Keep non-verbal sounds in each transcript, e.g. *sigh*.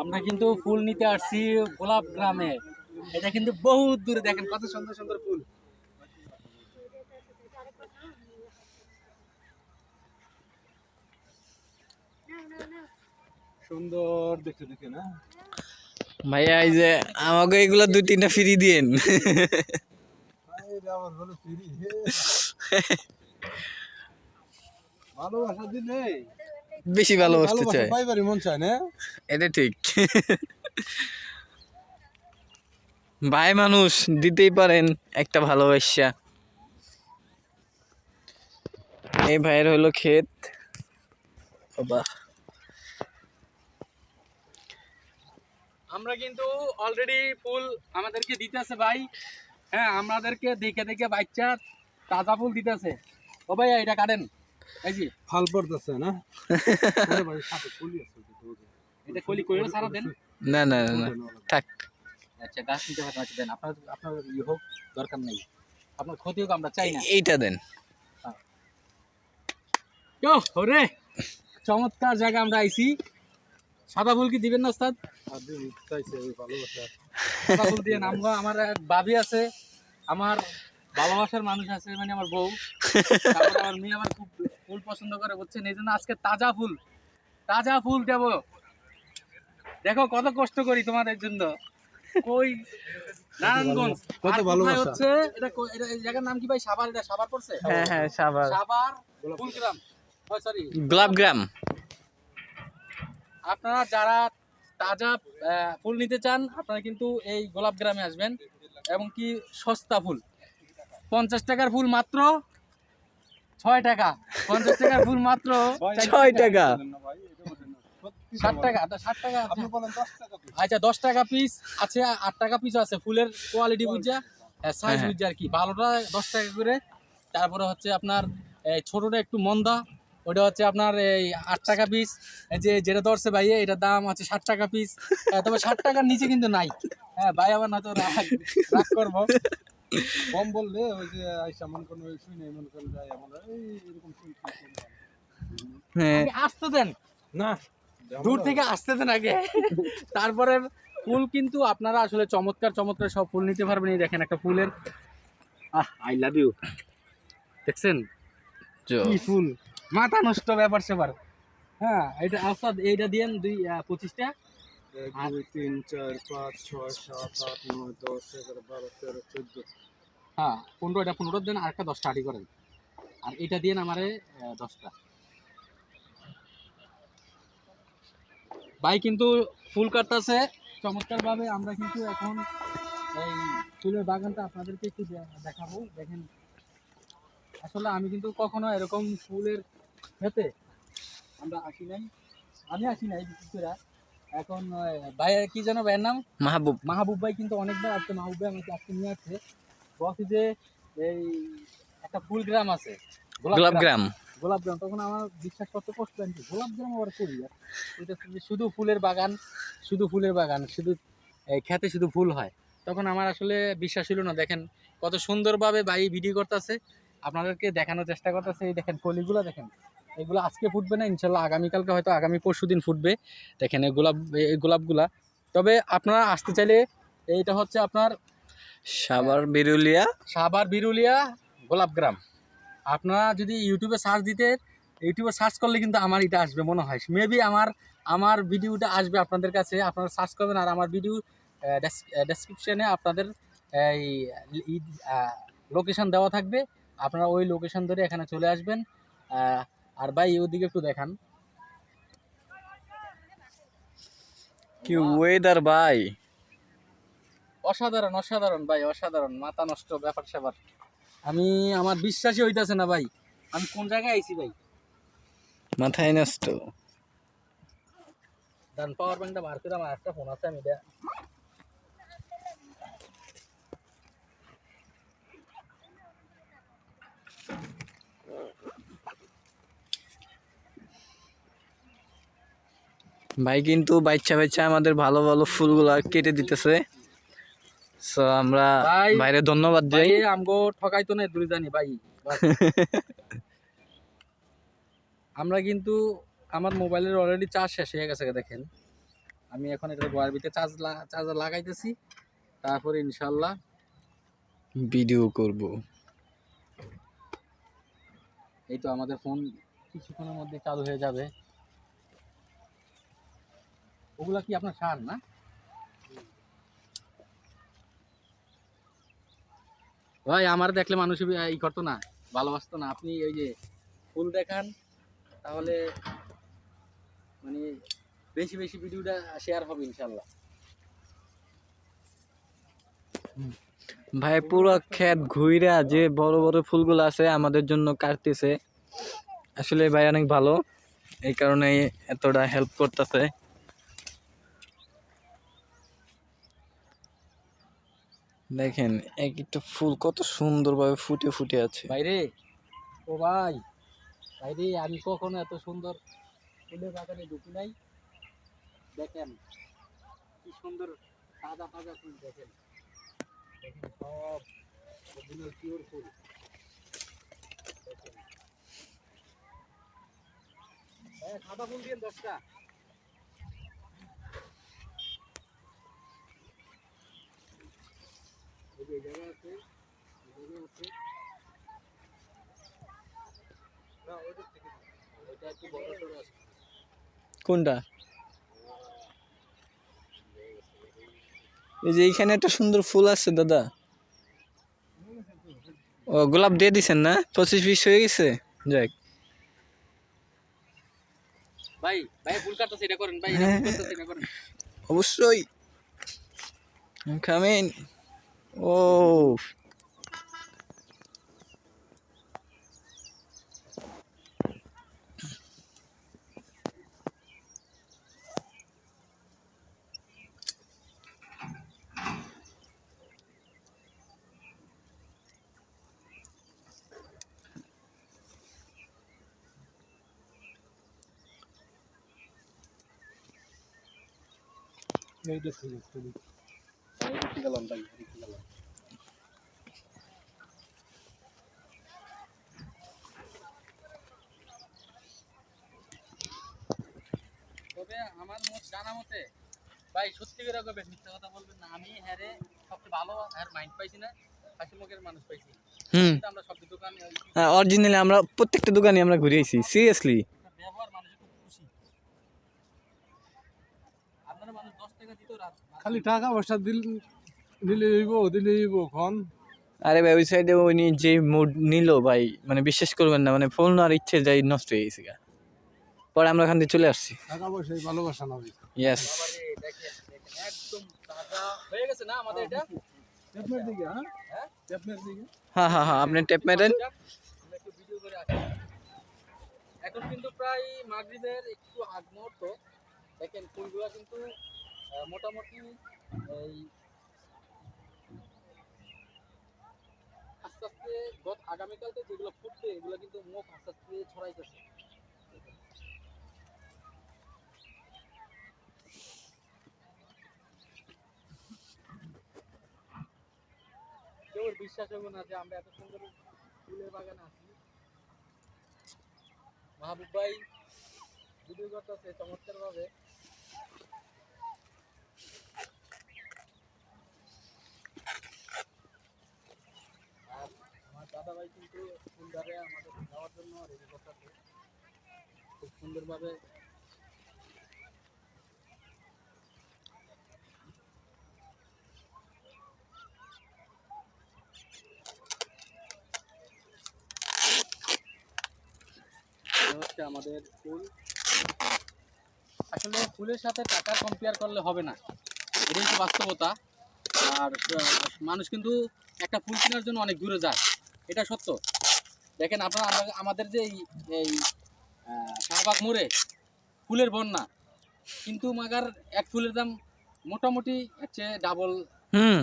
আমরা কিন্তু ফুল নিতে আসছি গোলাপ গ্রামে। এটা কিন্তু বহুত দূরে দেখেন কত সুন্দর সুন্দর ফুল। সুন্দর দেখতে দেখে না ভাইয়া এই যে আমাকে এগুলা দুই তিনটা ফ্রি দিয়েন। ভালোবাসা দিলে। বেশি ভালোবাসতে ভালোবাসা চাই পাইবারই মন চায় না? এটা ঠিক। ভাই মানুষ দিতেই পারেন একটা ভালোবাসা। এই ভাইয়ের হলো ক্ষেত। বাবা। আমরা কিন্তু অলরেডি ফুল আমাদেরকে দিতেছে ভাই। হ্যাঁ আমাদেরকে দেখে দেখে বাচ্চা তাজা ফুল দিতেছে। ও ভাই এটা কাটেন। ফাল পড়তেছে না? *laughs* আরে ভাই সাথে ফুলই আছে তো, তো, তো। এটা কলি কইরা সারা দেন। না না না না। থাক। আচ্ছা গাছ নিতে পারেন আচ্ছা দেন। আপনার আপনার ইয়ে হোক দরকার নেই। আপনার ক্ষতি হোক আমরা চাই না। এইটা দেন। ওরে! চমৎকার জায়গা আমরা আইছি। সাদা ফুল কি দিবেন না ওস্তাদ? সাদা ফুল দিয়ে নামবো আমার এক ভাবি আছে আমার ভালোবাসার মানুষ আছে মানে আমার বউ। *laughs* তারপরে আমার মেয়ে আমার খুব ফুল পছন্দ করে বুঝছেন? এই জন্য আজকে তাজা ফুল। তাজা ফুল দেব। দেখো কত কষ্ট করি তোমাদের জন্য। কই? নারায়ণগঞ্জ। কত ভালোবাসা। হচ্ছে? এটা এটা এই জায়গার নাম কি ভাই? সাভার এটা সাভার পড়ছে? হ্যাঁ হ্যাঁ সাবার সাভার ফুলগ্রাম। সরি গোলাপ গ্রাম। আপনারা যারা তাজা আহ, ফুল নিতে চান আপনারা কিন্তু এই গোলাপ গ্রামে আসবেন। এবং কি সস্তা ফুল। পঞ্চাশ টাকার ফুল মাত্র। ছয় টাকা পঞ্চাশ টাকার ফুল মাত্র ছয় টাকা না ভাই এটা বলেন না। সত্যি ষাট টাকা ষাট টাকা দশ টাকা পিস। আচ্ছা দশ টাকা পিস আছে আট টাকা পিস আছে ফুলের কোয়ালিটি বুঝা? সাইজ হ্যাঁ। বুঝা আর কি। ভালোটা দশ টাকা করে। তারপরে হচ্ছে আপনার ছোটটা একটু মন্দা। ওটা হচ্ছে আপনার এই আট টাকা পিস যে যেটা ধরছে ভাই এটার দাম আছে ষাট টাকা পিস তবে ষাট টাকার নিচে কিন্তু নাই। হ্যাঁ ভাই আবার না তো রাগ রাগ করব। কম বললে ওই যে আইসা মন কোনো শুই নাই মন করে যায় আমরা এই এরকম শুনছি হ্যাঁ। আসতে দেন। না দূর থেকে আসতে দেন আগে। *laughs* তারপরে ফুল কিন্তু আপনারা আসলে চমৎকার চমৎকার সব ফুল নিতে পারবেন। এই দেখেন একটা ফুলের। আহ আই লাভ ইউ দেখছেন। কি ফুল? মাথা নষ্ট ব্যাপার সেবার হ্যাঁ এটা আসাদ এইটা দিয়েন দুই পঁচিশটা। এক, দুই, তিন, চার, পাঁচ, ছয়, সাত, আট, নয়, দশ, এগারো, বারো, তেরো, চোদ্দ। হ্যাঁ পনেরো এটা পনেরো দেন আর একটা দশটা আটি করেন। আর এটা দিয়েন আমারে দশটা। ভাই কিন্তু ফুল কাটতেছে। চমৎকারভাবে আমরা কিন্তু এখন এই ফুলের বাগানটা আপনাদেরকে একটু দেখাবো। দেখেন, আসলে আমি কিন্তু কখনো এরকম ফুলের খেতে আমরা আসি নাই। আমি আসি নাই বিশেষ এখন কি যেন ভাইয়ের নাম? মাহবুব। মাহবুব ভাই কিন্তু অনেকবার আসছে মাহবুব ভাই আমাকে আজকে নিয়ে আসছে। বলছে যে এই একটা ফুল গ্রাম আছে গোলাপ গ্রাম। গোলাপ গ্রাম। তখন আমার বিশ্বাস করতে কষ্ট হয় গোলাপ গ্রাম আবার করি? এটা শুধু ফুলের বাগান শুধু ফুলের বাগান শুধু খেতে শুধু ফুল হয়। তখন আমার আসলে বিশ্বাস ছিল না দেখেন কত সুন্দরভাবে ভাই ভিডিও করতেছে। আপনাদেরকে দেখানোর চেষ্টা করতেছে এই দেখেন কলিগুলো দেখেন। এগুলো আজকে ফুটবে না ইনশাল্লাহ আগামীকালকে হয়তো আগামী পরশু দিন ফুটবে। দেখেন এই গোলাপ এই গোলাপগুলা। তবে আপনারা আসতে চাইলে এইটা হচ্ছে আপনার সাবার বিরুলিয়া। সাভার বিরুলিয়া গোলাপগ্রাম। আপনারা যদি ইউটিউবে সার্চ দিতে ইউটিউবে সার্চ করলে কিন্তু আমার এটা আসবে মনে হয়। মেবি আমার আমার ভিডিওটা আসবে আপনাদের কাছে আপনারা সার্চ করবেন আর আমার ভিডিও ডেসক্রিপশনে আপনাদের এই লোকেশান দেওয়া থাকবে। আপনারা ওই লোকেশন ধরে এখানে চলে আসবেন। আর ভাই ওদিকে একটু দেখান। কি ওয়েদার ভাই? অসাধারণ অসাধারণ ভাই অসাধারণ। মাথা নষ্ট ব্যাপার স্যাপার। আমি আমার বিশ্বাসই হইতাছে না ভাই। আমি কোন জায়গায় আইছি ভাই? মাথায় নষ্ট। ডান পাওয়ার ব্যাংকটা বার করে আমার একটা ফোন আছে আমি ভাই কিন্তু বাচ্চা বাচ্চা আমাদের ভালো ভালো ফুলগুলা কেটে দিতেছে। সো আমরা বাইরে ধন্যবাদ যাই আমগো ঠকাইতো না দূরে জানি ভাই। *laughs* আমরা কিন্তু আমার মোবাইলের অলরেডি চার্জ শেষ হয়ে গেছে দেখেন। আমি এখন এটা গোয়ার ভিতরে চার্জ চার্জার লাগাইতেছি। তারপরে ইনশাল্লাহ ভিডিও করব। এই তো আমাদের ফোন কিছুক্ষণের মধ্যে চালু হয়ে যাবে। ওগুলা কি আপনার সার না? ভাই আমার দেখলে মানুষ ই করতো না ভালোবাসতো না। আপনি ওই যে ফুল দেখান তাহলে মানে বেশি বেশি ভিডিওটা শেয়ার হবে ইনশাল্লাহ। ভাই পুরো ক্ষেত ঘুইরা যে বড় বড় ফুলগুলো আছে আমাদের জন্য কাটতেছে। আসলে ভাই অনেক ভালো। এই কারণে এতটা হেল্প করতেছে। দেখেন, এক একটা ফুল কত সুন্দরভাবে ফুটে ফুটে আছে। বাইরে? ও ভাই, বাইরে, আমি কখনো এত সুন্দর ফুলের বাগানে ঢুকি নাই। দেখেন, কি সুন্দর তাজা তাজা ফুল, দেখেন। দেখেন। হ্যাঁ সাদা ফুল দিয়ে দশটা এই যে এই জায়গায় আছে এই জায়গায় আছে না ওইটার থেকে ওইটা একটু বড় সড়ো আছে কোনটা? এই যে এইখানে একটা সুন্দর ফুল আছে দাদা। ও গোলাপ দিয়ে দিছেন না? পঁচিশ বিশ হয়ে গেছে? যাক। ভাই ভাই ফুল কাটতেছে এটা করেন ভাই। এটা ফুল কাটতেছে এটা করেন। অবশ্যই। কামিন ও এইটা ঠিক আছে ঠিক আমার জানা মতে ভাই সত্যি করে কবে মিথ্যা কথা বলবেন না? আমি হ্যাঁ রে সবচেয়ে ভালো হ্যাঁ মাইন্ড পাইছি না হাসি মুখের মানুষ পাইছি। হুম। আমরা সব দোকানে অরিজিনালি আমরা প্রত্যেকটা দোকানে আমরা ঘুরিয়েছি সিরিয়াসলি ব্যবহার মানুষের খুব খুশি। আপনারা মানুষ দশ টাকা দিত রাত খালি টাকা পয়সা দিল দিলে হইব দিলে হইব খন। আরে ভাই ওই সাইডে উনি যে মুড নিল ভাই মানে বিশ্বাস করবেন না মানে ফোন আর ইচ্ছে যাই নষ্ট হয়ে গেছে গা। পরে আমরা ওখান থেকে চলে আসছি। ভালোবাসা ইয়েস হয়ে গেছে না আমাদের এটা হ্যাঁ হ্যাঁ? আপনি টেপ মেরেন। এখন কিন্তু প্রায় মাগরিবের একটু আগ মুহূর্ত। দেখেন ফুলগুলা কিন্তু আহ, মোটামুটি এই আস্তে আস্তে গত আগামীকালকে যেগুলো ফুটবে এগুলো কিন্তু মুখ আস্তে আস্তে ছড়াইতেছে। কেউ বিশ্বাস হবে না যে আমরা এত সুন্দর ফুলের বাগানে আছি। মাহবুব ভাই ভিডিও করতেছে চমৎকার ভাবে আর আমার দাদা ভাই কিন্তু ফুলদারে আমাদের যাওয়ার জন্য রেডি করতেছে। খুব সুন্দরভাবে হচ্ছে আমাদের ফুল। আসলে ফুলের সাথে টাকা কম্পেয়ার করলে হবে না। এটাই হচ্ছে বাস্তবতা। আর মানুষ কিন্তু একটা ফুল কেনার জন্য অনেক দূরে যায়। এটা সত্য। দেখেন আপনারা আমাদের যে এই শাহবাগ মোড়ে ফুলের বন্যা কিন্তু মাগার এক ফুলের দাম মোটামুটি হচ্ছে ডাবল হুম।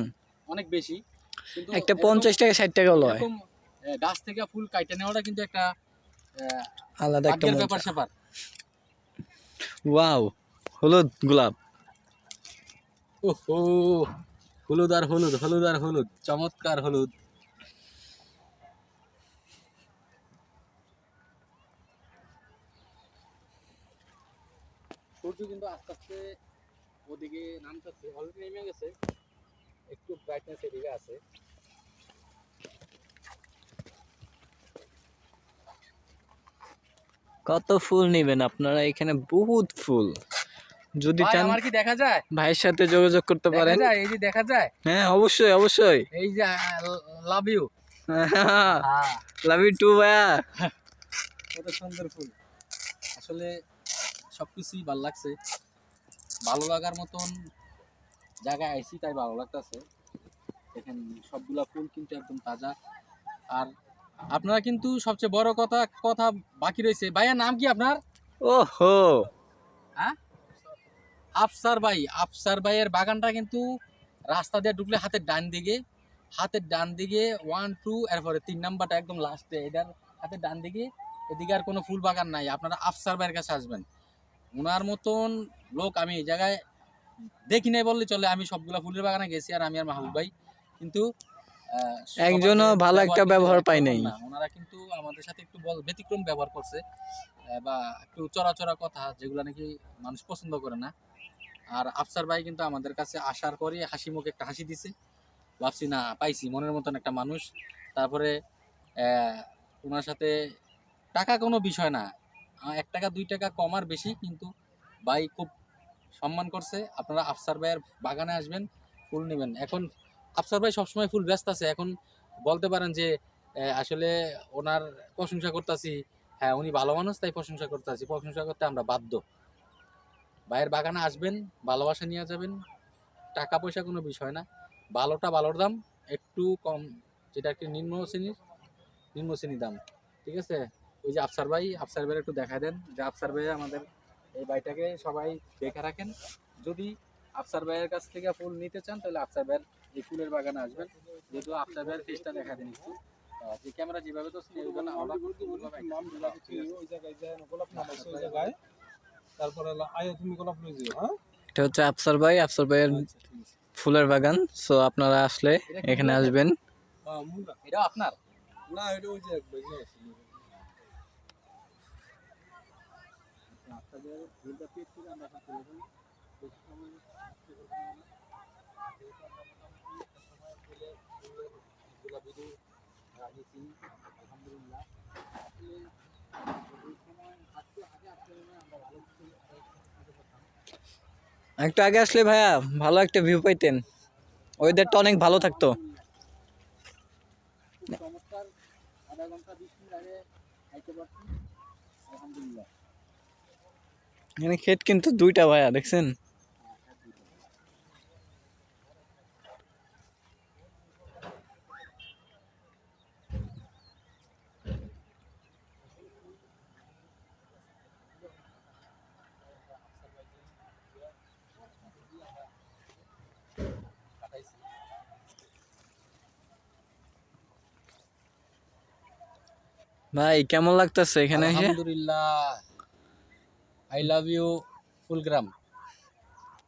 অনেক বেশি। কিন্তু একটা পঞ্চাশ টাকা ষাট টাকা লয়। গাছ থেকে ফুল কাইটে নেওয়াটা কিন্তু একটা আলাদা একটা ব্যাপার স্যাপার। ওয়াও হলুদ গোলাপ। ওহো হলুদ আর হলুদ হলুদ আর হলুদ চমৎকার হলুদ। সূর্য কিন্তু আস্তে আস্তে দিকে নামতেছে অলরেডি নেমে গেছে। একটু ব্রাইটনেস এদিকে আছে। কত ফুল নেবেন আপনারা? এখানে বহুত ফুল। যদি চান আমার কি দেখা যায়? ভাইয়ের সাথে যোগাযোগ করতে পারেন। এই যে দেখা যায়? হ্যাঁ অবশ্যই অবশ্যই। এই যে love you love you too ভাইয়া। কত সুন্দর ফুল। আসলে সবকিছুই ভালো লাগছে। ভালো লাগার মতন জায়গায় আইছি তাই ভালো লাগতেছে। দেখেন সবগুলা ফুল কিন্তু একদম তাজা। আর আপনারা কিন্তু সবচেয়ে বড় কথা কথা বাকি রয়েছে। ভাইয়া নাম কি আপনার? ওহো। হ্যাঁ? আফসার ভাই আফসার ভাইয়ের বাগানটা কিন্তু রাস্তা দিয়ে ঢুকলে হাতের ডান দিকে হাতের ডান দিকে ওয়ান টু এরপরে তিন নাম্বারটা একদম লাস্টে এটার হাতের ডান দিকে এদিকে আর কোনো ফুল বাগান নাই। আপনারা আফসার ভাইয়ের কাছে আসবেন। ওনার মতন লোক আমি এই জায়গায় দেখি নাই বললে চলে আমি সবগুলা ফুলের বাগানে গেছি আর আমি আর মাহবুব ভাই। কিন্তু একজনও ভালো একটা ব্যবহার পাই নাই। না। ওনারা কিন্তু আমাদের সাথে একটু বল- ব্যতিক্রম ব্যবহার করছে বা একটু চড়া চড়া কথা যেগুলো নাকি মানুষ পছন্দ করে না। আর আফসার ভাই কিন্তু আমাদের কাছে আসার পরে হাসি মুখে একটা হাসি দিছে। ভাবছি না পাইছি মনের মতন একটা মানুষ। তারপরে ওনার সাথে টাকা কোনো বিষয় না। এক টাকা দুই টাকা কম আর বেশি কিন্তু ভাই খুব সম্মান করছে। আপনারা আফসার ভাইয়ের বাগানে আসবেন ফুল নেবেন। এখন আফসার ভাই সবসময় ফুল ব্যস্ত আছে। এখন বলতে পারেন যে আসলে ওনার প্রশংসা করতেছি। হ্যাঁ উনি ভালো মানুষ, তাই প্রশংসা করতেছি। প্রশংসা করতে আমরা বাধ্য। ভাইয়ের বাগানে আসবেন, ভালোবাসা নিয়ে যাবেন। টাকা পয়সা কোনো বিষয় না। ভালোটা ভালোর দাম, একটু কম, যেটা একটি নিম্ন শ্রেণির নিম্ন শ্রেণির দাম। ঠিক আছে? ওই যে আফসার ভাই, আফসার ভাইয়ের একটু দেখা দেন। যে আফসার ভাই আমাদের এই ভাইটাকে সবাই দেখে রাখেন। যদি আফসার ভাইয়ের কাছ থেকে ফুল নিতে চান, তাহলে আফসার ভাইয়ের এই ফুলের বাগানে আসবেন যেহেতু ভাইয়ের ফেসটা দেখা দেন একটু যে ক্যামেরা যেভাবে তো তারপরে হলো আয়া তুমি গোলাপ লই যাও হ্যাঁ? এটা হচ্ছে আফসার ভাই আফসার ভাইয়ের আচ্ছা। ফুলের বাগান সো আপনারা আসলে এখানে আসবেন। এটাও আপনার? না এটা ওই যে এক ভাই নিয়ে আসি আপনাদের ফুলটা পেট করে আমরা এখন তুলে দেবো বেশি সময় নষ্ট করব না। যেহেতু আমরা মোটামুটি একটা সময় ফুলে ফুলের ভিডিও রাখেছি আলহামদুলিল্লাহ। আসলে এই সময় আজকে আগে আমরা ভালো কিছু করতাম। একটু আগে আসলে ভাইয়া ভালো একটা ভিউ পাইতেন। ওয়েদারটা অনেক ভালো থাকতো। এখানে ক্ষেত কিন্তু দুইটা ভাইয়া দেখছেন? ভাই কেমন লাগতেছে এখানে এসে? আলহামদুলিল্লাহ। I love you ফুলগ্রাম।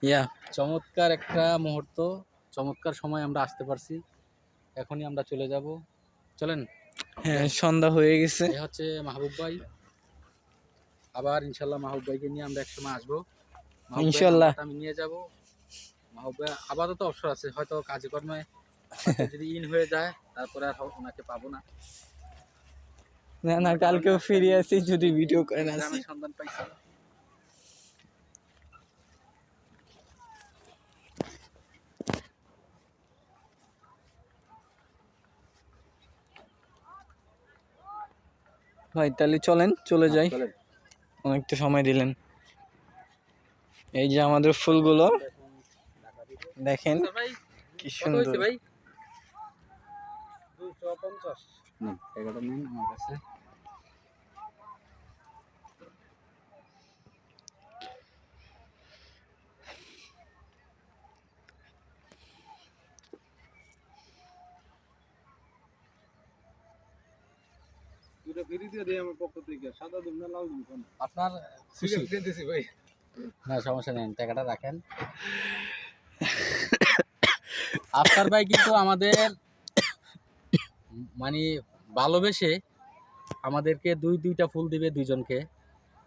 ইয়া চমৎকার একটা মুহূর্ত চমৎকার সময় আমরা আসতে পারছি। এখনই আমরা চলে যাব। চলেন। হ্যাঁ সন্ধ্যা হয়ে গেছে। এই হচ্ছে মাহবুব ভাই। আবার ইনশাল্লাহ মাহবুব ভাইকে নিয়ে আমরা একসময় আসব। ইনশাল্লাহ। আমি নিয়ে যাব। মাহবুব ভাই আপাতত অবসর আছে হয়তো কাজকর্মে যদি ইন হয়ে যায় তারপরে আর ওনাকে পাবো না। না না কালকেও ফিরে আসি যদি ভিডিও করেন আসি। সন্ধান পাইছি। ভাই তাহলে চলেন চলে যাই। চলেন। অনেকটা সময় দিলেন। এই যে আমাদের ফুলগুলো দেখেন কি সুন্দর। ভাই? দুশো পঞ্চাশ। নেন এগারোটা নেন আমার কাছে। ফ্রি দিয়ে দিই আমার পক্ষ থেকে সাদা দুম না লাল দুম আপনার সিগারেট ভাই। না সমস্যা নেই টাকাটা রাখেন। আফতার ভাই কিন্তু আমাদের মানে ভালোবেসে আমাদেরকে দুই দুইটা ফুল দিবে দুইজনকে।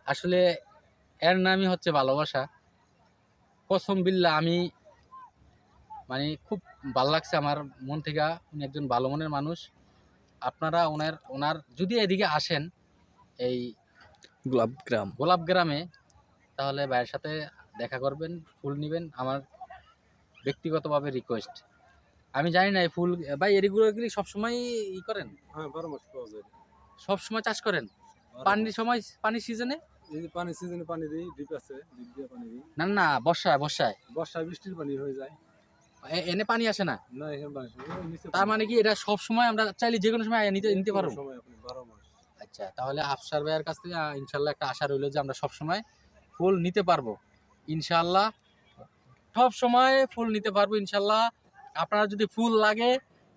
আসলে এর নামই হচ্ছে ভালোবাসা। কসম বিল্লা আমি মানে খুব ভালো লাগছে আমার মন থেকে। উনি একজন ভালো মনের মানুষ। আপনারা ওনার ওনার যদি এদিকে আসেন এই গোলাপ গ্রাম। গোলাপ গ্রামে তাহলে ভাইয়ের সাথে দেখা করবেন ফুল নেবেন আমার ব্যক্তিগতভাবে রিকোয়েস্ট আমি জানি না এই ফুল ভাই এগুলো কি সবসময় ই করেন? হ্যাঁ বারো মাস পাওয়া যায়। সবসময় চাষ করেন? পানির সময় পানির সিজনে। এই যে পানি সিজনে পানি দিই ডিপ আছে ডিপ দিয়ে পানি দিই। না না বর্ষায় বর্ষায়। বর্ষায় বৃষ্টির পানি হয়ে যায়। এনে পানি আসে না। তার মানে কি এটা সব সময় আমরা চাইলে যে কোনো সময় নিতে নিতে পারব? আচ্ছা তাহলে আফসার ভাইয়ের কাছ থেকে ইনশাল্লাহ একটা আশা রইল যে আমরা সব সময় ফুল নিতে পারব। ইনশাল্লাহ সব সময় ফুল নিতে পারব ইনশাল্লাহ। আপনার যদি ফুল লাগে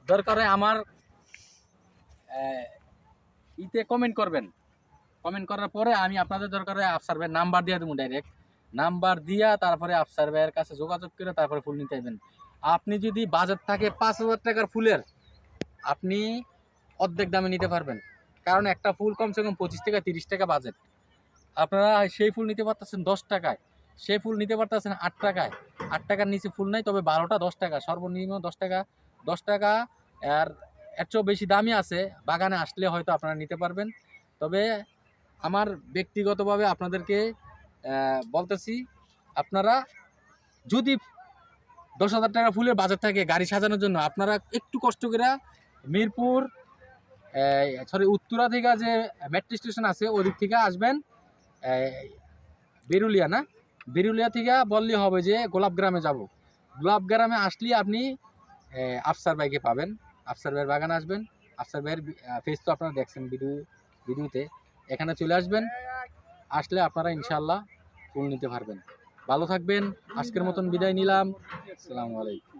দরকার হয় আমার ইতে কমেন্ট করবেন। কমেন্ট করার পরে আমি আপনাদের দরকার হয় আফসার ভাইয়ের নাম্বার দিয়ে দেবো ডাইরেক্ট নাম্বার দিয়া তারপরে আফসার ভাইয়ের কাছে যোগাযোগ করে তারপরে ফুল নিতে আসবেন আপনি যদি বাজার থাকে পাঁচ হাজার টাকার ফুলের, আপনি অর্ধেক দামে নিতে পারবেন। কারণ একটা ফুল কমসে কম পঁচিশ টাকা তিরিশ টাকা বাজেট। আপনারা সেই ফুল নিতে পারতেছেন দশ টাকায়, সেই ফুল নিতে পারতেছেন আট টাকায়। আট টাকার নিচে ফুল নাই, তবে বারোটা দশ টাকা, সর্বনিম্ন দশ টাকা দশ টাকা। আর এর চেয়েও বেশি দামই আছে, বাগানে আসলে হয়তো আপনারা নিতে পারবেন। তবে আমার ব্যক্তিগতভাবে আপনাদেরকে বলতেছি, আপনারা যদি দশ হাজার টাকা ফুলের বাজার থাকে গাড়ি সাজানোর জন্য, আপনারা একটু কষ্ট করে মিরপুর সরি উত্তরা থেকে যে মেট্রো স্টেশন আছে, ওদিক থেকে আসবেন বেরুলিয়া, না? বেরুলিয়া থেকে বললে হবে যে গোলাপ গ্রামে যাব। গোলাপ গ্রামে আসলে আপনি আফসার ভাইকে পাবেন। আফসার ভাইয়ের বাগান আসবেন। আফসার ভাইয়ের ফেস তো আপনারা দেখছেন ভিডিও ভিডিওতে এখানে চলে আসবেন। আসলে আপনারা ইনশাল্লাহ ফুল নিতে পারবেন। ভালো থাকবেন আজকের মতন বিদায় নিলাম। আসসালামু আলাইকুম।